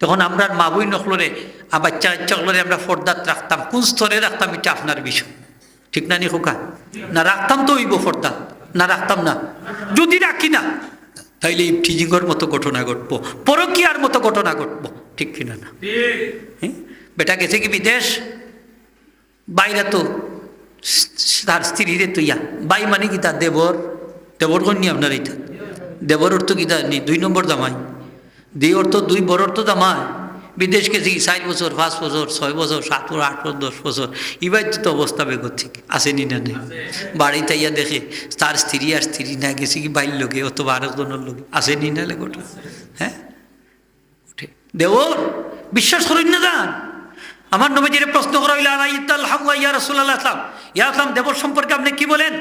তখন আমরা মা বই নকলরে আর বাচ্চা বাচ্চাগুলোরে আমরা ফর্দাত রাখতাম। কোন স্তরে রাখতাম এটা আপনার বিষয়। ঠিক না নি খোকা? না রাখতাম তো হইব ফর্দাত না রাখতাম না। যদি রাখি না তাইলে এই ফিজিংয়ের মতো ঘটনা ঘটবো পরকিয়ার মতো ঘটনা ঘটবো। ঠিক কিনা না হ্যাঁ? বেটা গেছে কি বিদেশ? বাইরে তো তার স্ত্রীরে তুইয়া। বাই মানে কি তার দেবর? দেবর কন্যা আপনার এইটা। দেবর অর্থ কি তার নি দুই নম্বর জামাই। দুই অর্থ, দুই বড় অর্থ জামাই বিদেশ গেছে, চার বছর, পাঁচ বছর, ছয় বছর, সাত বছর, আট বছর, দশ বছর এবার তো অবস্থা বেগর থেকে আসেনি না নেই বাড়িতে ইয়া দেখে, তার স্ত্রী আর স্ত্রী না গেছে কি বাইর লোকে অথবা আরও জনের লোকে আসেনি না লেগোটা হ্যাঁ? উঠে, দেওর, বিশ্বাস করেন না যান আমার নবীজির প্রশ্ন করা হইল আলাইতাল হামু ইয়া রাসূলুল্লাহ আসলাম ইয়া আসলাম দেবর সম্পর্কে আপনি কি বলেন?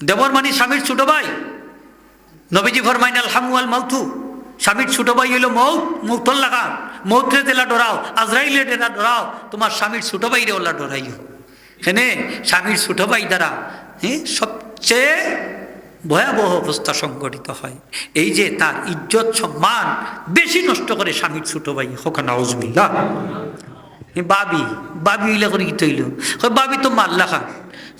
দেবর মানে স্বামীর ছোট ভাই? নবীজি ফরমাইন, আল হামু আল মাউথু স্বামীর ছোট ভাই হইল মৌ মৌতল লাগান মৌত্রে তেলা ডরাও, আজরাইলে তেলা ডরাও, তোমার স্বামীর ছোট ভাইরে ওলা ডরাইও। হেনে স্বামীর ছোট ভাই দ্বারা হ্যাঁ সবচেয়ে ভয়াবহ অবস্থা সংগঠিত হয়। এই যে তার ইজ্জত, সম্মান বেশি নষ্ট করে স্বামীর ছোট ভাই হোকানা উজবিল্লা বাবি বাবি হইলে করে কি তৈল? বাবি তো মাল্লা খান।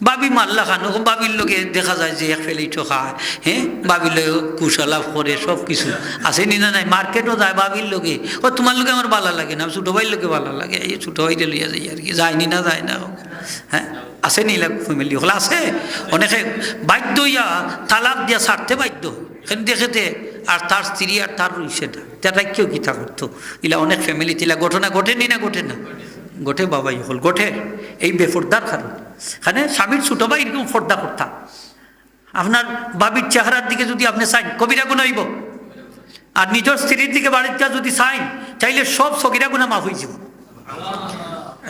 বাবি মাল্লা খান ওরকম বাবির লোকে দেখা যায় যে এক ফেলেইটো খায় হ্যাঁ বাবির লোক কুশলাভ করে সব কিছু আসেনি না নাই, মার্কেটও যায় বাবির লোকে ও তোমার লোকে আমার ভালো লাগে না, ছোটো ভাইয়ের লোকে ভালো লাগে। এই ছোটো ভাইটা লইয়া যাই আর কি, যায়নি না, যায় না। হ্যাঁ? আসেনি ফ্যামিলি? হলে আছে? অনেকে বাধ্য ইয়া তালাক দিয়া ছাড়তে বাধ্য। এখানে দেখেতে আর তার স্ত্রী আর তার সেটা তারা কেউ কিতা করতো? ইলা অনেক ফ্যামিলি তিলা ঘটনা ঘটেনি না ঘটে না? ঘটে বাবাই হল, ঘটে। এই বেফর্দার কারণ। এখানে স্বামীর ছোটো ভাই এরকম ফর্দা করতাম আপনার বাবির চেহারার দিকে যদি আপনি চাইন, কবিরা গুণ হইব। আর নিজের স্ত্রীর দিকে বাড়িতে যদি চাইন চাইলে সব সগিরা গুণা মাফ হয়ে যাব।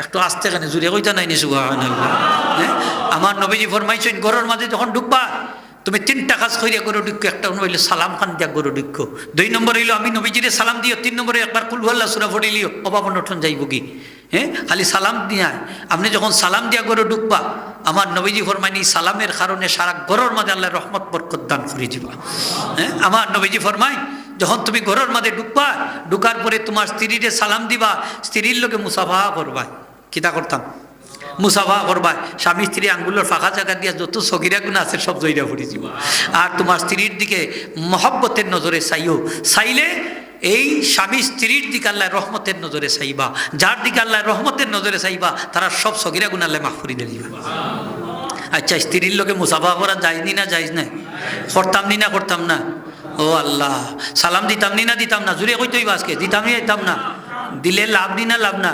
একটু আসতে কেন জুড়ে কইতা নাই নিছু আমার নবীজি ফরমাইছেন ঘরের মাঝে যখন ঢুকবা, তুমি তিনটা কাজ করিয়া গরু ঢুকো একটা হইলে সালাম খান দিয়া গরু ঢুকো দুই নম্বর হইল, আমি নবীজিরে সালাম দিও, তিন নম্বরে একবার কুলহুল্লা সুরা ফটিলিও অভাব নঠন যাইব কি? হ্যাঁ খালি সালাম দিয়া। আপনি যখন সালাম দিয়া গরু ঢুকবা, আমার নবীজি ফরমাইনি, সালামের কারণে সারা ঘরের মাঝে আল্লাহ রহমত, বরকত দান করে দিবা। হ্যাঁ আমার নবীজি ফরমাই যখন তুমি ঘরের মাঝে ঢুকবা, ঢুকার পরে তোমার স্ত্রীরে সালাম দিবা, স্ত্রীর লোকে মুসাফা করবা। কিতা করতাম? মুসাফা করবা স্বামী স্ত্রী আঙ্গুলের ফাঁকা জায়গা দিয়া যত সগিরা গুণ আছে সব জয়রা ফুটে যাব। আর তোমার স্ত্রীর দিকে মহব্বতের নজরে চাইও। চাইলে এই স্বামী স্ত্রীর দিকে আল্লাহ রহমতের নজরে চাইবা। যার দিকে আল্লাহ রহমতের নজরে চাইবা, তারা সব সগিরা গুণ আল্লাহ মাফ করে দিবা আচ্ছা স্ত্রীর লোকে মুসাফা করা যায়নি না যাইজ না করতাম নি না করতাম না? ও আল্লাহ। সালাম দিতাম নি না দিতাম না? জুড়ে কইতই আজকে। দিতাম নি দিতাম না? দিলে লাভ নি না লাভ না?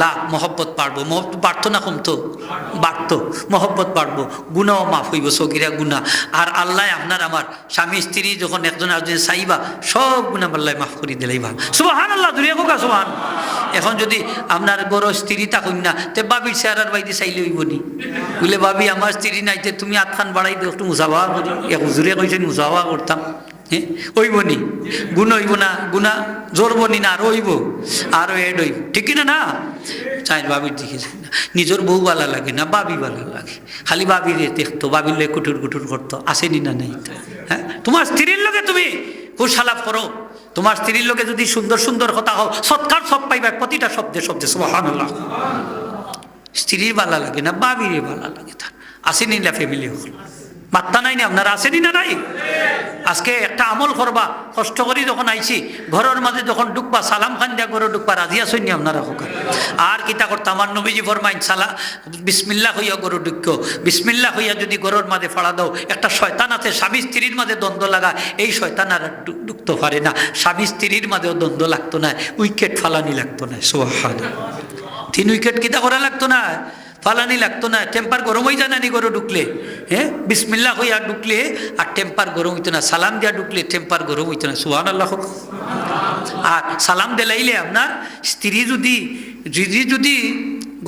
লাভ, মহব্বত পারব মহব্বত বাড়তো না কমতো? বাড়তো। মহব্বত পারব গুণাও মাফ হইব সগিরা গুণা। আর আল্লাহ আপনার আমার স্বামী, স্ত্রী যখন একজন একজন চাইবা, সব গুণা আল্লাহ মাফ করে দিলেই ভাব সুবাহান আল্লাহ দুরিয়া কোকা সুবাহান। এখন যদি আপনার বড় স্ত্রী থাকুন না, তে বাবির চেহারার বাইতে চাইলে হইব নি। বলে ভাবি আমার স্ত্রী নাইতে তুমি আতখান বাড়াই দিও, একটু মুসাফা করি। এক হুজুরে কইছেন, মুসাফা করতাম। হ্যাঁ নি। গুণ হইব না, গুণা জোরব নি না, আরও হইব এড হইব। ঠিক না না? চাই বাবির দিকে নিজের বউ বালা লাগে না, বাবি বালা লাগে। খালি বাবির দেখতো, বাবির লোক কুটুর কুটুর করতো আসেনি না নেই হ্যাঁ? তোমার স্ত্রীর লোকে তুমি কুশালাপ করো। তোমার স্ত্রীর লোকে যদি সুন্দর সুন্দর কথা হও সৎকার সব পাইবা, প্রতিটা শব্দে শব্দে সুবাহান স্ত্রীর বালা লাগে না, বাবির বালা লাগে তার। আসেনি না ফ্যামিলি হল মাত্তা নাই না আপনারা? আসেনি না নাই? আজকে একটা আমল করবা, কষ্ট করি যখন আইছি ঘরের মাঝে যখন ঢুকবা, সালাম খান দিয়া ঘরে ঢুকবা রাজি আসেননি আপনারা হোকা আর কিতা করতে আমার নবীজি ফরমাইন, সালা বিসমিল্লা হইয়া গরু ঢুকো বিসমিল্লা হইয়া যদি ঘরের মাঝে ফাড়া দাও, একটা শয়তান আছে, স্বামী স্ত্রীর মাঝে দ্বন্দ্ব লাগা, এই শয়তান আর ঢুকতে পারে না, স্বামী স্ত্রীর মাঝেও দ্বন্দ্ব লাগতো না উইকেট ফালানি লাগতো না সোহান তিন উইকেট কিতা করা লাগতো না ফালানি লাগতো না টেম্পার গরম হয়ে যায় না নি গরু ঢুকলে হ্যাঁ বিসমিল্লা হইয়া ঢুকলে, আর টেম্পার গরম হইতো না, সালাম দিয়া ঢুকলে টেম্পার গরম হইতো না সুহান আল্লাহ। আর সালাম দেলাইলে আপনার স্ত্রী যদি যদি যদি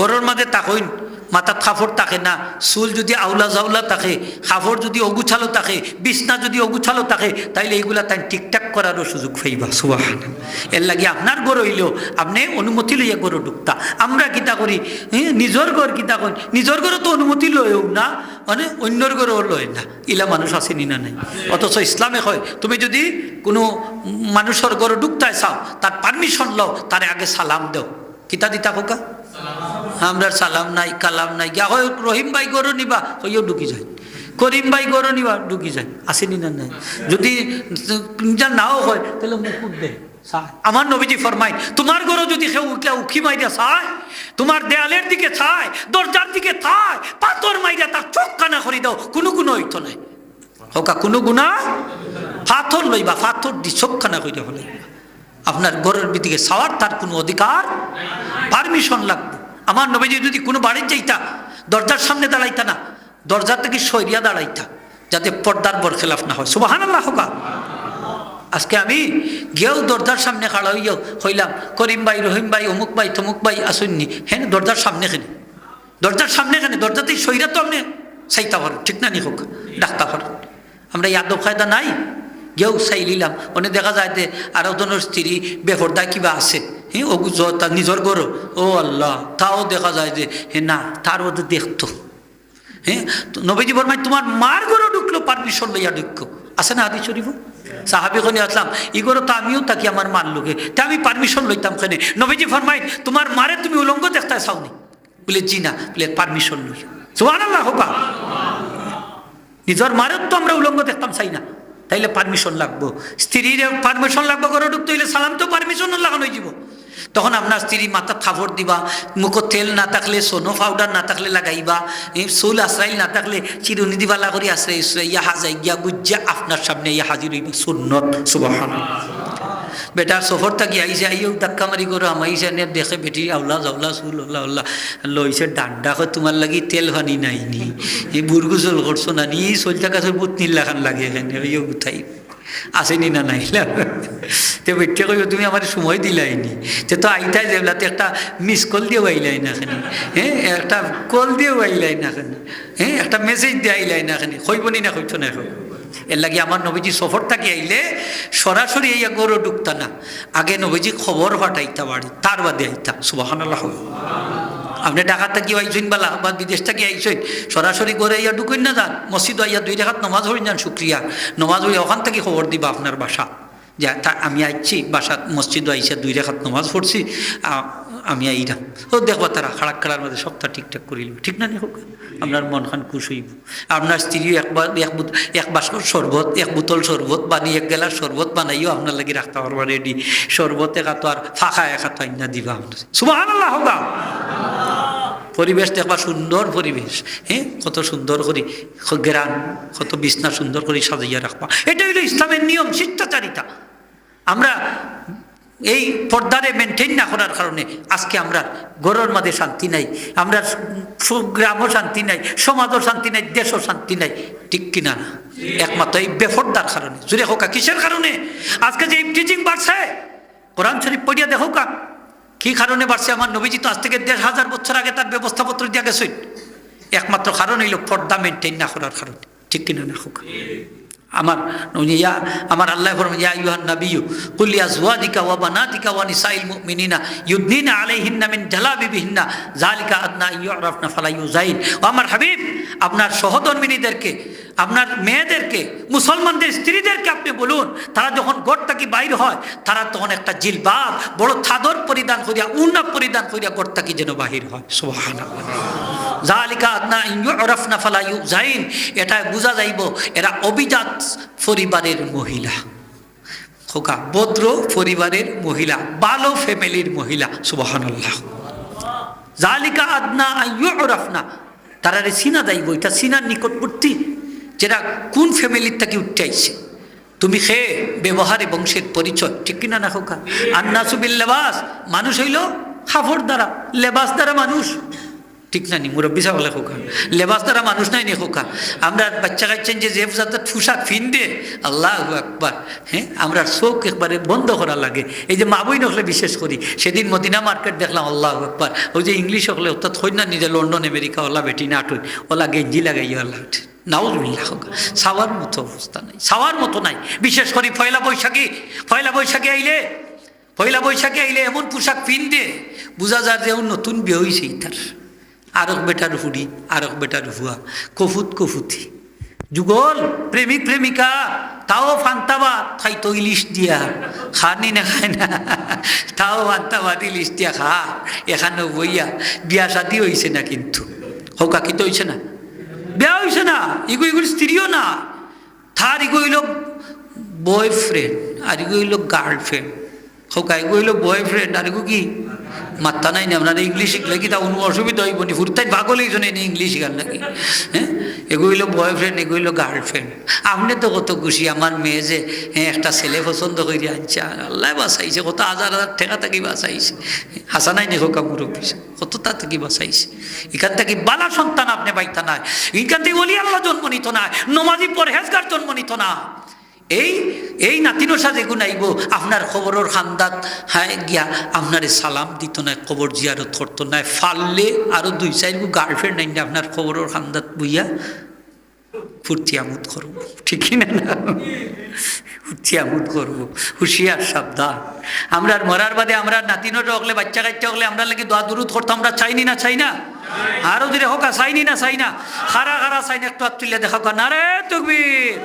গরুর মাঝে তাকইন মাথাত খাফর থাকে না, চুল যদি আউলা জাউলা থাকে খাফর যদি অগুছালো থাকে, বিছনা যদি অগুছালো থাকে, তাইলে এইগুলা তাই ঠিকঠাক করারও সুযোগ পাইবা সুবাহ এর লাগে আপনার গড় হইলেও আপনি অনুমতি লইয়া গড় ঢুকতা আমরা কিতা করি? নিজের ঘর কিতা করি? নিজের ঘরে তো অনুমতি লয়ও না মানে অন্যর ঘরেও লয় না। ইলা মানুষ আসেনি না নাই? অথচ ইসলামে হয় তুমি যদি কোনো মানুষের ঘরে ঢুকতায় চাও তার পারমিশন লও তারে আগে সালাম দেও। কিতা দিতা কোকা? আমরা সালাম নাই, কালাম নাই গিয়া হয় রহিম ভাই গরু নিবা, হইও ঢুকি যায়। করিম ভাই গরু নিবা, ঢুকি যায়। আসেনি না নাই যদি যা নাও হয়, তাহলে মুকুট দে চায়। আমার নবীজি ফরমাই তোমার গরু যদি কেউ উঠলে উখি মাইরা চায়, তোমার দেয়ালের দিকে চায়, দরজার দিকে চায়, পাথর মাইরা তার চোখ কানা করি দাও, কোনো কোনো হইতো নাই হোকা, কোনো গুণা? পাথর লইবা, পাথর দি চোখ কানা করি হলে আপনার গরুর দিকে চাওয়ার তার কোনো অধিকার, পারমিশন লাগবে আমার নবীজি যদি কোনো বাড়ির যাইতা, দরজার সামনে দাঁড়াইতা না দরজার থেকে সরিয়া দাঁড়াইতা, যাতে পর্দার বর খেলাফ না হয়। সুবাহান আল্লাহ হোকা। আজকে আমি গিয়েও দরজার সামনে খাড়া হইয়াও হইলাম, করিম ভাই, রহিম ভাই, অমুক ভাই, তমুক ভাই আসুননি হ্যাঁ দরজার সামনে খেনে। দরজার সামনে খেনে, দরজাতেই সইরা তো আপনি চাইতা পারেন ঠিক না নি হোক? ডাক্তা পারেন আমরা ইয়াদব খায়দা নাই গেও চাই লিলাম। অনেক দেখা যায় যে আরও জনের স্ত্রী বেহরদা কিবা আছে। হ্যাঁ ও তার নিজের গরু ও আল্লাহ, তাও দেখা যায় যে হে, না তার মধ্যে দেখতো হ্যাঁ তো নবীজি বর্মায় তোমার মার গরু ঢুকলো পারমিশন লইয়া ঢুকলো। আছে না আদি শরীফ সাহাবি খনি আসলাম ইগরো তো আমিও তাকি আমার মার লোকে তা আমি পারমিশন লইতাম কেনে? নবীজি ফরমাই তোমার মারে তুমি উলঙ্গ দেখতে চাওনি? বলে, জি না। বলে পারমিশন লই সোহান আল্লাহ হোকা নিজের মারের তো আমরা উলঙ্গ দেখতাম চাই না। তাইলে পারমিশন লাগবো। স্ত্রীর পারমিশন লাগবো করে ঢুকতে হইলে সালাম তো পারমিশন লাগানো যাব তখন আপনার স্ত্রী মাথা খাবর দিবা, মুখো তেল না থাকলে, সোনো পাউডার না থাকলে লাগাইবা চুল আশ্রাইল না থাকলে চিরুনি দিবা লাগরি আশ্রয় ইয়া হাজাই গিয়া গুজ্জা আপনার সামনে ইয়া হাজির হইবা সুন্নত সুবাহান বেটার সফর থাকি আইসে আইও ধাক্কা মারি করো আমাইসে নে দেখে বেটি, আউলা জাউলা চুল আল্লাহ আল্লাহ লইছে ডান্ডা হয় তোমার লাগি তেল ভানি নাই নি। এই বুর্গু চল করছ না নি চল থাকা চল বুত নীলাখান লাগে এখানে ওইও উঠাই আসেনি না নাই? তে বেটে কইব তুমি আমার সময় দিলাইনি তে তো আইতাই যেগুলাতে একটা মিস কল দিয়েও আইলাই না খানি হ্যাঁ একটা কল দিয়েও আইলাই না খানি হ্যাঁ একটা মেসেজ দিয়ে আইলাই না খানি কইবনি না কইতো না এখন এর লাগে আমার নবীজি সফর থাকি আইলে সরাসরি এই গরু ঢুকতা না। আগে নবীজি খবর ফাটাইতা বাড়ি, তার বাদে আইতা সুবাহান আল্লাহ আপনি ঢাকা থাকি আইসইন বালা বা বিদেশ থাকি আইসইন সরাসরি করে ইয়া ঢুকুন না যান, মসজিদ আইয়া দুই রেখাত নমাজ হই যান শুক্রিয়া। নমাজ হই ওখান থেকে খবর দিবা আপনার বাসা। যে আমি আইছি, বাসা মসজিদ আইসা দুই রেখাত নমাজ পড়ছি। আমি আইরাম ও দেখবা তারা খাড়াক খাড়ার মধ্যে সবটা ঠিকঠাক করিল। ঠিক না হোক আপনার মন খান খুশ হইব। আপনার স্ত্রী একবার এক এক শরবত, এক বোতল শরবত বানিয়ে এক গেলার শরবত বানাইও আপনার লাগি রাখতে পারবা রেডি শরবত একা তো আর ফাঁকা একা তো আইনা দিবা আপনার। সুবাহ হোকা পরিবেশ দেখবা সুন্দর পরিবেশ হ্যাঁ? কত সুন্দর করি গ্রাম, কত বিছনা সুন্দর করে সাজাইয়া রাখবা। এটা হইল ইসলামের নিয়ম, শিষ্টাচারিতা। আমরা এই পর্দারে মেনটেন না করার কারণে আজকে আমরা গরুর মাঝে শান্তি নাই, আমরা গ্রামও শান্তি নাই, সমাজও শান্তি নাই, দেশও শান্তি নাই, ঠিক কিনা না? একমাত্র এই বেফরদার কারণে। জুড়ে হোকা কিসের কারণে? আজকে যে টিচিং বাড়ছে, কোরআন শরীফ পড়িয়া দেখো কা কারণে বাড়ছে? আমার নবীজি তো আজ থেকে দেড় হাজার বছর আগে তার ব্যবস্থাপত্র দিয়া গেছেন। একমাত্র কারণ হইল পর্দা মেনটেন না করার কারণে। ঠিক কিনা না, হোক? আমার ইয়া, আমার আল্লাহ ফরমান ইয়া আইয়ুহান নাবিয়্যু, কুল লিআজওয়াজিকা ওয়া বানাতিকা ওয়া নিসাইল মুমিনিনা মিন আদনা ইউরাফনা ফালা ও আমার হাবিব, আপনার সহধর্মিনীদেরকে, আপনার মেয়েদেরকে, মুসলমানদের স্ত্রীদেরকে আপনি বলুন, তারা যখন গড় থেকে বাইর হয়, তারা তখন একটা জিলবাব, বড় চাদর পরিধান করিয়া উন্না পরিধান করিয়া গড় থেকে যেন বাহির হয়। জালিকা আদনা ইউরাফনা ফালা ইউজাইন এটা বোঝা যাইব, এরা অভিজাত পরিবারের মহিলা। খোকা, ভদ্র পরিবারের মহিলা, ভালো ফ্যামিলির মহিলা, সুবহানাল্লাহ। জালিকা আদনা ইউরাফনা তারা রে সিনা যাইব, এটা সিনার নিকটবর্তী, যেটা কোন ফ্যামিলির থেকে উঠতে তুমি খেয়ে ব্যবহারে বংশের পরিচয়, ঠিক কিনা না খোকা? আর নাসুবিল লেবাস, মানুষ হইল খাফর দ্বারা, লেবাস দ্বারা মানুষ। ঠিক না নি? মুরব্বী সাহলে খোকা। লেবাস দ্বারা মানুষ নাই নি খোকা? আমরা বাচ্চা কাচ্ছেন যে যাতে পোশাক ফিনদে আল্লাহ একবার হ্যাঁ? আমরা চোখ একবারে বন্ধ করা লাগে। এই যে মা বই নকলে বিশেষ করি। সেদিন মদিনা মার্কেট দেখলাম, আল্লাহ একবার ওই যে ইংলিশ হকলে অর্থাৎ না নিজে লন্ডন, আমেরিকা, ওলা বেটি নাটুই ওলা গেঞ্জি লাগাই আল্লাহ নাউজুবিল্লাহ হোক সাওয়ার মতো অবস্থা নাই। সাওয়ার মতো নাই। বিশেষ করে পয়লা বৈশাখী। পয়লা বৈশাখী আইলে, পয়লা বৈশাখে আইলে এমন পোশাক পিনতে বোঝা যায় যে নতুন বিয়ে হয়েছে তার আরক বেটার হুড়ি আরক বেটার হুয়া কফুত কফুতি। যুগল, প্রেমিক প্রেমিকা, তাও ফান্তাবাদ খাইতো ইলিশ দিয়া। খানি না খায় না। তাও ফান্তাবাদ ইলিশ দিয়া খা। এখানে বইয়া। বিয়া শাদি হয়েছে না কিন্তু। হোকা কিন্তু হয়েছে না। বিয়া হয়েছে না। ইগো ইগুর স্ত্রীও না। থার ইগো হইল বয়ফ্রেন্ড আর ইগো হইল গার্লফ্রেন্ড হোকা এগো হইল বয়ফ্রেন্ড আর এগো কি? মাত্তা নাই না, আপনার ইংলিশ শিখলে কি তা কোনো অসুবিধা হইব নি? ফুরতাই পাগল হয়েছে না ইংলিশ শিখার নাকি? হ্যাঁ? এগো হইল বয়ফ্রেন্ড এগো হইল গার্লফ্রেন্ড আপনি তো কত খুশি, আমার মেয়ে যে হ্যাঁ একটা ছেলে পছন্দ করে আনছে আল্লাহ বাঁচাইছে, কত হাজার হাজার ঠেকা থাকি বাঁচাইছে। হাসা নাই নি হোকা মুরব্বী, কত তা থেকে বাঁচাইছে। এখান থেকে বালা সন্তান আপনি পাইতা নাই। এখান থেকে বলি আল্লাহ জন্ম নিত না নমাজি পরহেজগার জন্ম নিত না। এই এই নাতিনোর সাথে গুণ আইব আপনার খবরের খান্দাত হ্যাঁ গিয়া, আপনারে সালাম দিত না খবর জিয়ারত করতো না ফাললে আরও দুই গু গার্লফ্রেন্ড নাই না আপনার খবরের খান্দাত বইয়া। ফুর্তি আমোদ করব। ঠিকই না? না ফুর্তি আমোদ করব। হুশিয়ার সাবধান। আমরা মরার বাদে আমরা নাতিনোর হকলে বাচ্চা কাচ্চা হকলে আমরা লাগি দোয়া দুরুদ করতো আমরা চাইনি না, চাই না? আরও দিলে হোক, চাইনি না, চাই না? খারা খারা চাই না একটু হাত তুলে দেখা না রে তকবীর,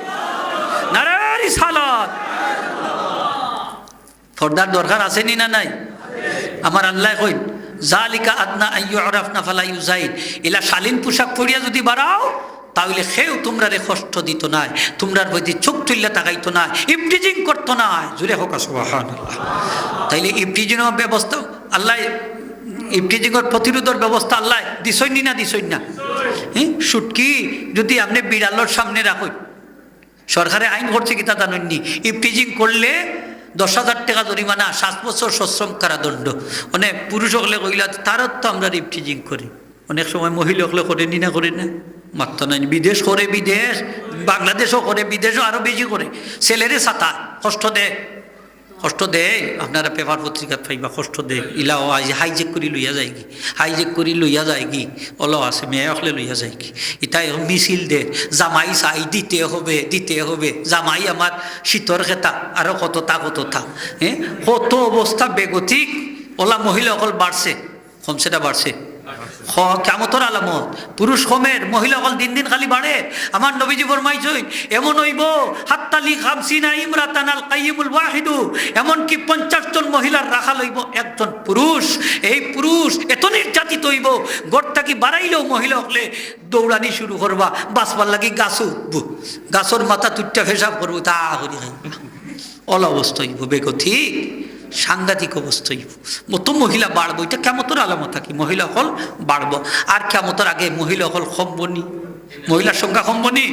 নারে সালাত। ফর্দার দরকার আসেনি না নাই? আমার আল্লাহ কইন, জালিকা আদনা আইয়ু আরাফনা ফালা ইউজাইন। এলা শালীন পোশাক পরিয়া যদি বাড়াও, তাহলে সেও তোমরারে কষ্ট দিত নাই তোমরার প্রতি চোখ তুললে তাকাইতো না, ইফটিজিং করতো না। জুড়ে হোক সুবাহান তাইলে ইফটিজিংয়ের ব্যবস্থা, আল্লাহ ইফটিজিংয়ের প্রতিরোধের ব্যবস্থা আল্লাহ দিছইনি না দিছই না? হ্যাঁ সুটকি যদি আপনি বিড়ালোর সামনে রাখুন সরকারে আইন করছে কি তা জানেননি ইফটিজিং করলে দশ হাজার টাকা জরিমানা, সাত বছর সশ্রম কারাদণ্ড। মানে পুরুষ হলে কইলা তারও তো আমরা ইফটিজিং করি। অনেক সময় মহিলা হলে করেনি না করে না। মাত্র নাই বিদেশ করে, বিদেশ, বাংলাদেশও করে, বিদেশও আরও বেশি করে। ছেলেরে ছাতা, কষ্ট দেয় কষ্ট দেয়, আপনারা পেপার পত্রিকাত পাইবা, কষ্ট দেয়। ইলাও আজ হাইজেক করি লইয়া যায় কি হাইজেক করি লইয়া যায় কি অল আছে, মেয়ে অকলে লইয়া যায় কি ইটাই মিছিল দে, জামাই চাই, দিতে হবে দিতে হবে। জামাই আমার শীতর খেতা আরও কত তা কত তা হ্যাঁ কত অবস্থা বেগতিক ওলা মহিলা অকল বাড়ছে কমসেটা বাড়ছে হ কেমতর আলামত। পুরুষ কমের মহিলা অকল দিন দিন খালি বাড়ে। আমার নবীজি ফরমাইছই এমন হইব হাত্তালি খামসিনা ইমরাতান আল কাইমুল ওয়াহিদু। এমনকি পঞ্চাশ জন মহিলার রাখা লইব একজন পুরুষ। এই পুরুষ এত নির্যাতিত হইব গড়টা কি বাড়াইলেও মহিলা হলে দৌড়ানি শুরু করবা। বাঁচবার লাগি গাছ উঠবো গাছর মাথা তুটটা ফেসাব করব তা করি অল অবস্থা হইব বেগো ঠিক সাংঘাতিক অবস্থায়। মতো মহিলা বাড়বো, এটা কেমতর আলামত থাকি? মহিলা হল বাড়বো। আর কেমতর আগে মহিলা হল কমবনি মহিলার সংখ্যা কমবনি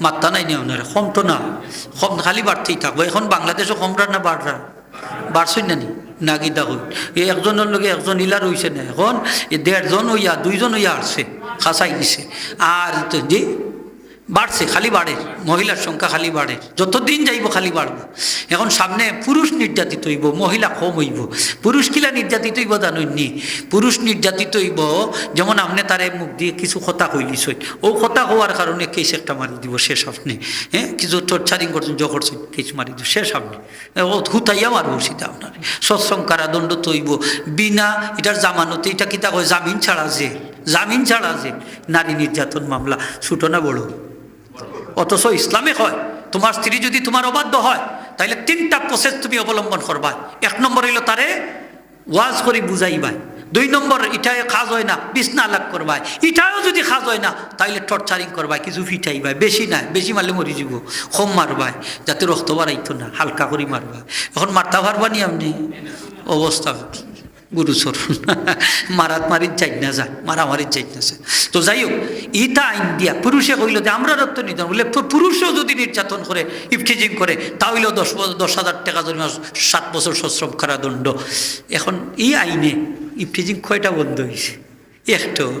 মাত্রা নাই নিয়ে ওনারা কম তো না। কম খালি বাড়তেই থাকব। এখন বাংলাদেশও কমরা না বাড়রা বাড়ছই না নি? নাগিদা হই। এই একজনের লগে একজন ইলা রইছে না। এখন দেড়জন হইয়া দুইজন হইয়া আসছে, খাসাই দিছে। আর যে বাড়ছে, খালি বাড়ে। মহিলার সংখ্যা খালি বাড়ে। যতদিন যাইব খালি বাড়বো। এখন সামনে পুরুষ নির্যাতিত হইব, মহিলা কম হইব। পুরুষ কিলা নির্যাতিত হইব জাননি পুরুষ নির্যাতিত হইব, যেমন আপনি তারে মুখ দিয়ে কিছু কথা কইলিস ও কথা হওয়ার কারণে কেস একটা মারি দিব শেষ আপনি হ্যাঁ কিছু টর্চারিং করছেন জ করছেন কেস মারি দিব শেষ আপনি ও হুতাইয়া মারবো সেটা আপনার। সৎসং কারাদণ্ড তৈব বিনা এটার জামানতে, এটা কিতা কয়? জামিন ছাড়া যে জামিন ছাড়া যে নারী নির্যাতন মামলা, ছুটো না বড়। অথচ ইসলামে হয়, তোমার স্ত্রী যদি তোমার অবাধ্য হয় তাহলে তিনটা প্রসেস তুমি অবলম্বন করবা। এক নম্বর হইল তারে ওয়াজ করে বুঝাইবাই। দুই নম্বর, ইটায় খাজ হয় না, বিছনা আলাপ করবাই। ইটাও যদি খাজ হয় না, তাইলে টর্চারিং করবাই, কিছু ফিটাইবাই। বেশি নাই বেশি মারলে মরি যাব কম মারবাই, যাতে রক্ত বাড়াইতো না, হালকা করে মারবা এখন মারতা পারবা নি আপনি? অবস্থা গুরুচর মারাত মারির চাই না যায় মারামারির চাই না যায় তো যাই হোক, ইতা আইন দিয়া পুরুষে কইল যে আমরা রক্ত নির্যাতন বলে পুরুষও যদি নির্যাতন করে ইফটিজিং করে, তাহলেও দশ দশ হাজার টাকা জরিমানা, সাত বছর সশ্রম কারাদণ্ড। এখন এই আইনে ইফটিজিং কয়টা বন্ধ হয়েছে একটাও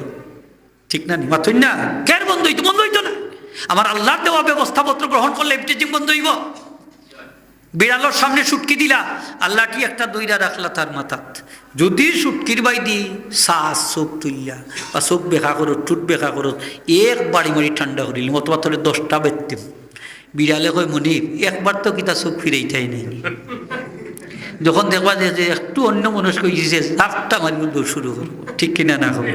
ঠিক না নি? মাথুন না? কেন বন্ধ হইতো? বন্ধ হইতো না। আমার আল্লাহর দেওয়া ব্যবস্থাপত্র গ্রহণ করলে এফটিজিং বন্ধ হইব। বিড়ালোর সামনে সুটকি দিলা, আল্লাহ কি একটা দইরা রাখলা তার মাথাত? যদি সুটকির বাই দি শ্বাস চোখ তুললা বা চোখ বেখা করো টুট বেখা করো এক বাড়ি মারি ঠান্ডা করিল অথবা তোলে দশটা বেরতেম বিড়ালে কয় মনি একবার তো কিতা চোখ ফিরাইতাই নাই? যখন দেখবা যে যে একটু অন্য মনস্ক হয়েছে চারটা মারিব শুরু করব। ঠিক কিনা না হবে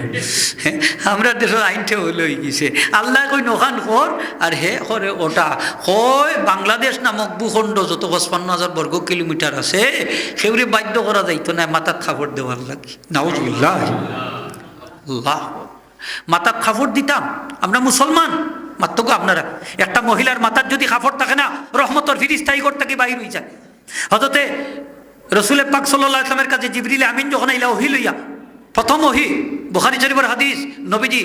হ্যাঁ আমরা দেশের আইনটা হইলে হয়ে গেছে আল্লাহ কই নখান কর আর হে করে ওটা। হয় বাংলাদেশ নামক ভূখণ্ড যত পঁচপান্ন হাজার বর্গ কিলোমিটার আছে, সেগুলি বাধ্য করা যাইতো না, মাথার খাবার দেওয়ার লাগে। নাউজুল্লাহ মাথার খাফড় দিতাম। আমরা মুসলমান। মাত্র আপনারা। একটা মহিলার মাথার যদি খাফড় থাকে না, রহমতর ফিরিস্তাই করতে কি বাইর হয়ে যায়। হজরতে রসুলের পাক সাল্লাহ ইসলামের কাছে জিবরিলে আমিন যখন আইলা, ওহি লইয়া, প্রথম ওহি, বুখারি শরীফের হাদিস, নবীজি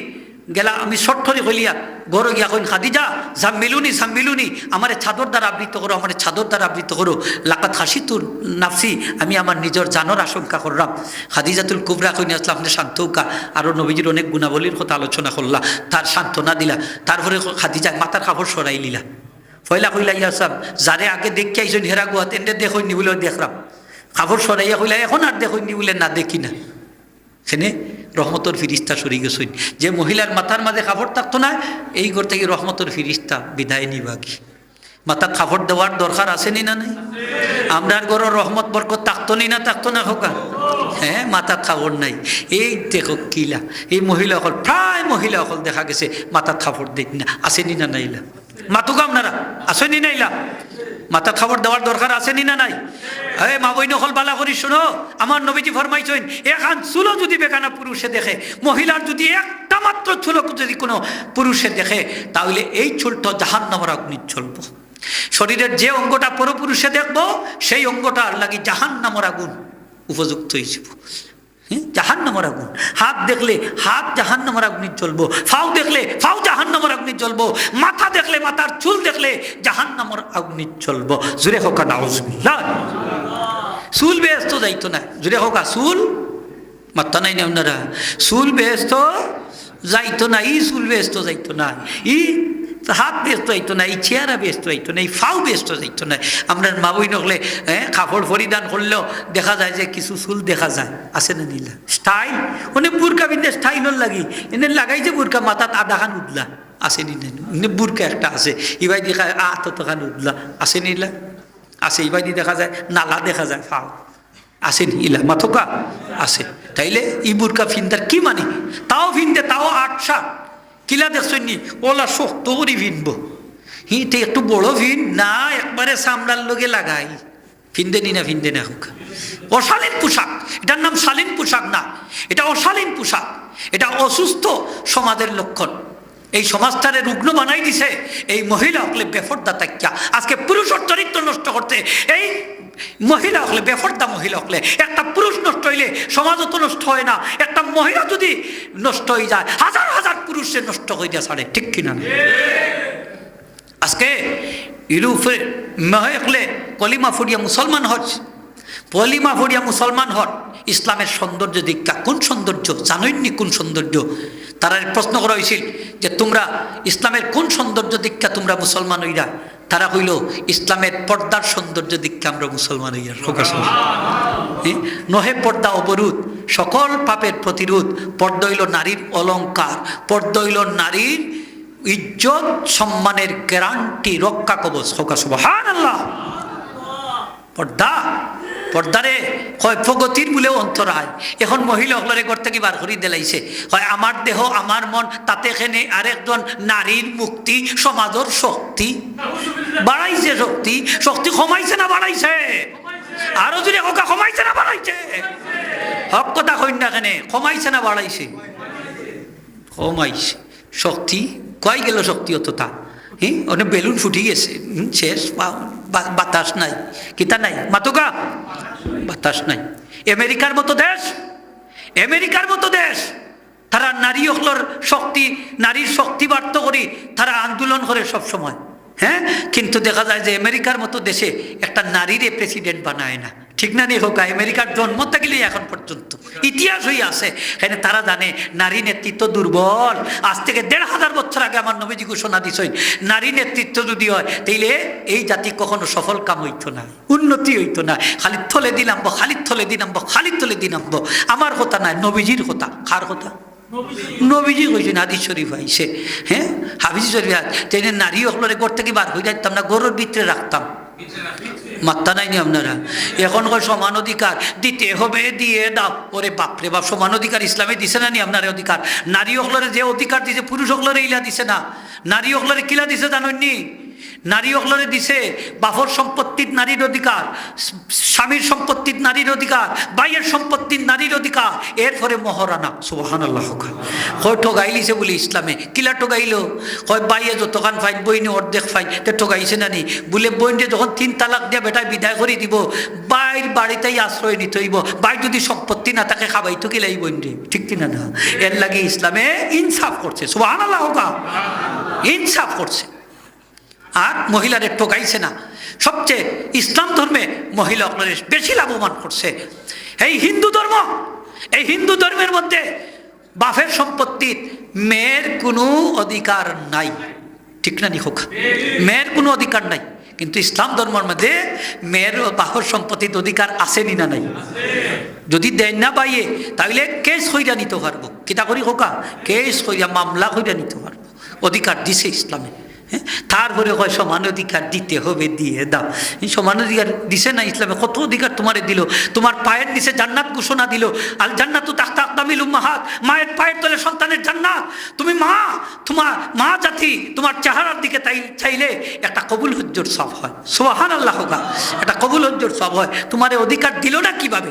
গেলা, আমি শর্টরি হইলিয়া গরো গিয়া কইন, খাদিজা, জাম্মিলুনি জাম্মিলুনি, আমার ছাদর দ্বারা আবৃত করো, আমার ছাদর দ্বারা আবৃত করো। লাকাত হাসি তুর নাফসি, আমি আমার নিজের জানর আশঙ্কা করলাম। খাদিজাতুল কুবরা কইন আসলাম আপনি শান্তৌকা। আরও নবীজির অনেক গুণাবলীর কথা আলোচনা করলা, তার সান্ত্বনা দিলা, তারপরে খাদিজা মাথার কাপড় সরাই লিলা। ফয়লা কইলা, ইয়া ইয়াসাম যারে আগে দেখি আইসন, হেরা তেন্ডে দেখইনি বলে দেখলাম। কাপড় সরাইয়া কইলা, এখন আর দেখইনি বলে না, দেখি না। সেনে রহমতর ফিরিস্তা সরি গেছইন যে মহিলার মাথার মাঝে কাপড় থাকতো না, এই ঘর থেকে রহমতর ফিরিস্তা বিদায় নিবা কি? মাথার কাপড় দেওয়ার দরকার আছে নি না নাই? আমরার ঘরের রহমত, বরকত থাকতো নি না থাকতো না হোকা হ্যাঁ মাথার কাপড় নাই। এই দেখো কিলা, এই মহিলা অকল প্রায় মহিলা অকল দেখা গেছে মাথার কাপড় দেখ না আসেনি না নাইলা? মাতুক আপনারা আসেনি নাইলা? মাথা খাবার দেওয়ার দরকার আছে নি না নাই? এ মা বই নকল বালা করি শোনো, আমার নবীজি ফরমাইছেন, এখান চুলো যদি বেকানা পুরুষে দেখে, মহিলার যদি একটা মাত্র চুলো যদি কোনো পুরুষে দেখে, তাহলে এই চুলটা জাহান নামর অগ্নি চলবো। শরীরের যে অঙ্গটা পরপুরুষে দেখব, সেই অঙ্গটা লাগি জাহান নামর আগুন উপযুক্ত হয়েছিল জাহান নামর আগুন। হাত দেখলে হাত জাহান নামর আগুনি জ্বলবো, ফাও দেখলে ফাও জাহান নামর আগুনি জ্বলবো, মাথা দেখলে মাথার চুল দেখলে জাহান নামর আগুনি জ্বলবো। জুড়ে হোক নাউজুবিল্লাহ। চুল বেহস্ত যাইতো না। জুড়ে হোক চুল মাত্তা নাই আপনারা। চুল বেহস্ত যাইতো না, ই চুল বেহস্ত যাইতো না। ই হাত ব্যস্ত হইতো না এই চেহারা ব্যস্ত হইতো না এই ফাও ব্যস্ত যাইতো না আমরা মা বই নকলে হ্যাঁ কাপড় পরিধান করলেও দেখা যায় যে কিছু চুল দেখা যায়। আছে না নীলা? স্টাইল? মানে বুরকা বিন্দে স্টাইলর লাগি। এনে লাগাই যে বুরকা, মাথাত আধা খান উদলা আছে নি বুরকা একটা আছে। ইবাই দেখা আত খান উদলা আছে নীলা? আছে, ইবাই দেখা যায়, নালা দেখা যায়, ফাও। আছে ইলা? মাথকা? আছে। তাইলে ই বুরকা ফিন্দার কি মানে? তাও ফিনদে তাও আটশা কিলা দেখছনি ওলা শক্ত করে ভিনবো। হিতে একটু বড় ভিন, না, একবারে সামলার লোকে লাগাই। ফিনদে নি না ফিনদে না হোক। অশালীন পোশাক, এটার নাম শালীন পোশাক না। এটা অশালীন পোশাক, এটা অসুস্থ সমাজের লক্ষণ। এই সমাজটারে রুগ্ন বানাই দিছে এই মহিলা হকলে বেফর্দা তাক্যা আজকে পুরুষের চরিত্র নষ্ট করতে এই মহিলা হলে, বেফর্দা মহিলা হলে, একটা পুরুষ নষ্ট হইলে সমাজও তো নষ্ট হয় না। একটা মহিলা যদি নষ্ট হয়ে যায়, হাজার হাজার পুরুষে নষ্ট হয়ে যায় সাড়ে, ঠিক কিনা আজকে ইরুফে মহিলা কলিমা ফুরিয়া মুসলমান হচ্ছে। পলিমা ফুরিয়া মুসলমান হন। ইসলামের সৌন্দর্য দীক্ষা, কোন সৌন্দর্য জানোইনি কোন সৌন্দর্য? তারা প্রশ্ন করা হয়েছিল যে তোমরা ইসলামের কোন সৌন্দর্য দীক্ষা তোমরা মুসলমান হইরা? তারা হইল ইসলামের পর্দার সৌন্দর্য দীক্ষা আমরা মুসলমান হইয়া। নহে পর্দা অবরোধ, সকল পাপের প্রতিরোধ। পর্দা হইল নারীর অলঙ্কার পর্দা হইল নারীর ইজ্জত, সম্মানের গ্যারান্টি রক্ষা কবচ। হোকা পর্দা পর্দারে হয় প্রগতির বলেও অন্তর হয় এখন মহিলা হলরে ঘর থেকে বার করি দিলাইছে। হয় আমার দেহ আমার মন, তাতে এখানে আরেকজন নারীর মুক্তি সমাজের শক্তি। বাড়াইছে শক্তি। শক্তি কমাইছে না বাড়াইছে আরও যদি হোকা কমাইছে না বাড়াইছে হক কথা কই না কেনে কমাইছে না বাড়াইছে কমাইছে শক্তি কয় গেল শক্তি অতটা হ্যাঁ অনেক বেলুন ফুটি গেছে। শেষ। বাতাস নাই। কিতা নাই? মাতুকা? বাতাস নাই। আমেরিকার মতো দেশ? আমেরিকার মতো দেশ? তারা নারী হলর শক্তি, নারীর শক্তি বার্ত করি তারা আন্দোলন করে সব সময় হ্যাঁ? কিন্তু দেখা যায় যে আমেরিকার মতো দেশে একটা নারীরে প্রেসিডেন্ট বানায় না। ঠিক না নি হোক, আমেরিকার জন্ম থাকলে এখন পর্যন্ত। ইতিহাস হয়ে আছে। এখানে তারা জানে, নারী নেতৃত্ব দুর্বল। আজ থেকে দেড় হাজার বছর আগে আমার নবীজি ঘোষণা দিছই নারী নেতৃত্ব যদি হয়, তাইলে এই জাতি কখনো সফল কাম হইতো না, উন্নতি হইতো না। খালি থলে দিনাম্ব খালি থলে দিনাম্ব খালি থলে দিনাম্ব আমার কথা নাই, নবীজির কথা, কার কথা? নবীজি কইছেন, হাদিস শরীফ আইসে হ্যাঁ? হাবিজ শরীফ তেনে নারী হলরে ঘর থেকে বার হয়ে যাইতাম না, গরুর ভিতরে রাখতাম। মাত্তা নাইনি আপনারা? এখন কয় সমান অধিকার, দিতে হবে, দিয়ে দাও। ওরে বাপরে বাপ, সমান অধিকার ইসলামে দিছে না নি আপনার অধিকার? নারী হকলারে যে অধিকার দিছে, পুরুষ হকলারে ইলা দিছে না। নারী হকলারে কিলা দিছে জানেননি নারী হকলরে দিছে বাফর সম্পত্তির নারীর অধিকার, স্বামীর সম্পত্তির নারীর অধিকার বাইয়ের সম্পত্তির নারীর অধিকার, এরপরে মহারানা সুবাহান আল্লাহ কয়, ঠগাইলিছে বলে ইসলামে, কিলা ঠগাইলো? কয় বাইয়ে যতখান ফাইন, বইনে অর্ধেক ফাইন, তে ঠগাইছে নানি? বলে বইনে যখন তিন তালাক দিয়ে বেটায় বিদায় করে দিব বাইর বাড়িতেই আশ্রয় নিতে হইব। বাই যদি সম্পত্তি না থাকে, খাবাই তো কিলাই বইন ঠিক কিনা না এর লাগে ইসলামে ইনসাফ করছে সুবাহান আল্লাহ ইনসাফ করছে। আর মহিলাদের ঠকাইছে না। সবচেয়ে ইসলাম ধর্মে মহিলা আপনাদের বেশি লাভবান করছে। এই হিন্দু ধর্ম, এই হিন্দু ধর্মের মধ্যে বাফের সম্পত্তির মেয়ের কোনো অধিকার নাই। ঠিক না নিখোক মেয়ের কোনো অধিকার নাই। কিন্তু ইসলাম ধর্মের মধ্যে মেয়ের বাহর সম্পত্তির অধিকার আসেনি না নাই? যদি দেন না পাইয়ে তাহলে কেস হইয়া নিতে পারব। কিতা করি হোকা কেস হইয়া মামলা হইয়া নিতে পারব। অধিকার দিছে ইসলামে। হ্যাঁ? তারপরে হয় সমান অধিকার দিতে হবে, দিয়ে দাও। সমান অধিকার দিছে না ইসলামে? কত অধিকার তোমারে দিল? তোমার পায়ের নিচে জান্নাত ঘোষণা দিল। আল জান্নাতু তাখতা আকদামিল মায়ের পায়ের তলে সন্তানের জান্নাত। তুমি মা, তোমার মা জাতি, তোমার চেহারার দিকে তাই চাইলে একটা কবুল হজ্জর সব হয়। সোহান আল্লাহ একটা কবুল হজ্জর সব হয়। তোমারে অধিকার দিল না কীভাবে?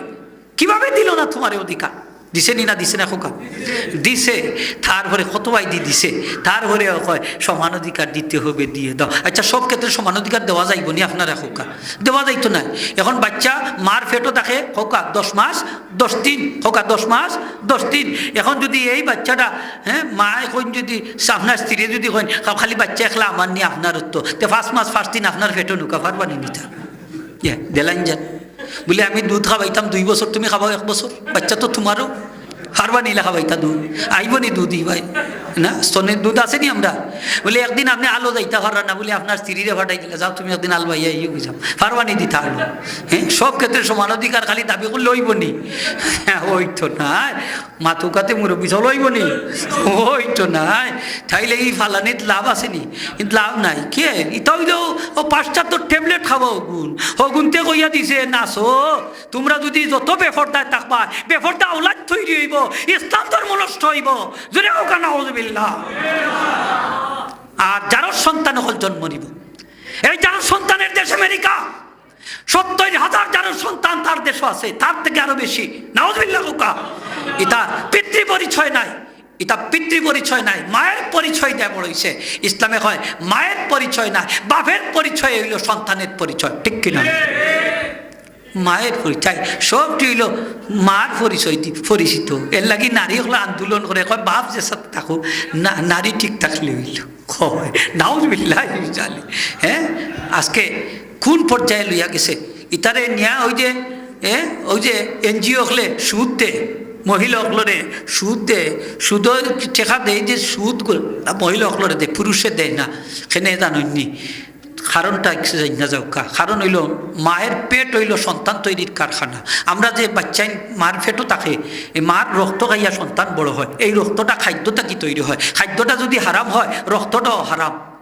কীভাবে দিল না তোমারে অধিকার? দিছে নি না দিছে না খোকা? দিছে। তারপরে কতবাই দি দিছে। তারপরে কয় সমান অধিকার দিতে হবে, দিয়ে দাও। আচ্ছা সব ক্ষেত্রে সমান অধিকার দেওয়া যাইব নি আপনারা, খোকা? দেওয়া যাইতো না। এখন বাচ্চা মার ফেটও থাকে খোকা, দশ মাস, দশ দিন। খোকা, দশ মাস, দশ দিন। এখন যদি এই বাচ্চাটা হ্যাঁ মা এখন যদি, আপনার স্ত্রী যদি হয় খালি বাচ্চা একলা আমার নিয়ে আপনার তো তে ফার্স্ট মাস ফার্স্ট দিন আপনার ফেটও নুকা পারবানি নিতা। দেলাইন যান। বলে আমি দুধ খাওয়াইতাম দুই বছর তুমি খাবাও এক বছর বাচ্চা তো তোমারও। হারবা নিলে খাওয়াইতা দুধ, আইব নি দুধ ভাই। না স্তনের দুধ আছে নি আমরা? বলে, একদিন আপনি আলো যাইতা পারা না, বলে, আপনার স্ত্রীরে ফাটাই দিলে, যাও তুমি একদিন আলো ভাইয়া ইয়ে যাও পারবা নি দিতে আলো। হ্যাঁ সব ক্ষেত্রে সমান অধিকার, খালি দাবি করলে হইব নি। হ্যাঁ ওই তো নাই। মাতুকাতে মুরব্বী চল হইব নি। ওই তো নাই। তাইলে এই ফালানিত লাভ আছে নি? কিন্তু লাভ নাই। কে? ইতাও ও পাশ্চাত্য ট্যাবলেট খাব, গুণ। ও গুনতে কইয়া দিছে নাচো তোমরা যদি যত বেফরদায় থাকবা, বেফরদা ওলাদ তৈরি হইব। ইসলাম ধর্ম নষ্ট হইব। জোরে ওখানে আর যার সন্তান হল জন্ম নিব। এই যার সন্তানের দেশ আমেরিকা, সত্তর হাজার যার সন্তান তার দেশও আছে, তার থেকে আরও বেশি। নাওজবিল্লা লোকা এটা পিতৃ পরিচয় নাই, এটা পিতৃ পরিচয় নাই, মায়ের পরিচয় দেয় বড় হয়েছে ইসলামে হয় মায়ের পরিচয় না বাপের পরিচয় হইল সন্তানের পরিচয়, ঠিক কিনা? মায়ের পরিচয় সবটি হইল? মার পরিচয় দি- পরিচিত। এর লাগি নারী হলো আন্দোলন করে, কয়, বাপ যে সব থাকো, না, নারী ঠিক থাকলে হইল। কয় নাউজ বিল্লাহ জালে। হ্যাঁ? আজকে কোন পর্যায়ে লইয়া গেছে? ইতারে নিয়া ওই যে, এ, ওই যে এনজিও হলে সুদ দে, মহিলা হকলরে সুদ দে। সুদ টেকা দেয় যে সুদ মহিলা হকলরে দে, পুরুষে দেয় না। সেনে জাননি কারণটা জানা যাও কা কারণ হইল মায়ের পেট হইল সন্তান তৈরির কারখানা। আমরা যে বাচ্চাই মার পেটও থাকে এই মার রক্ত খাইয়া সন্তান বড় হয়। এই রক্তটা খাদ্যটা কি তৈরি হয়? খাদ্যটা যদি হারাম হয়, রক্তটাও হারাম।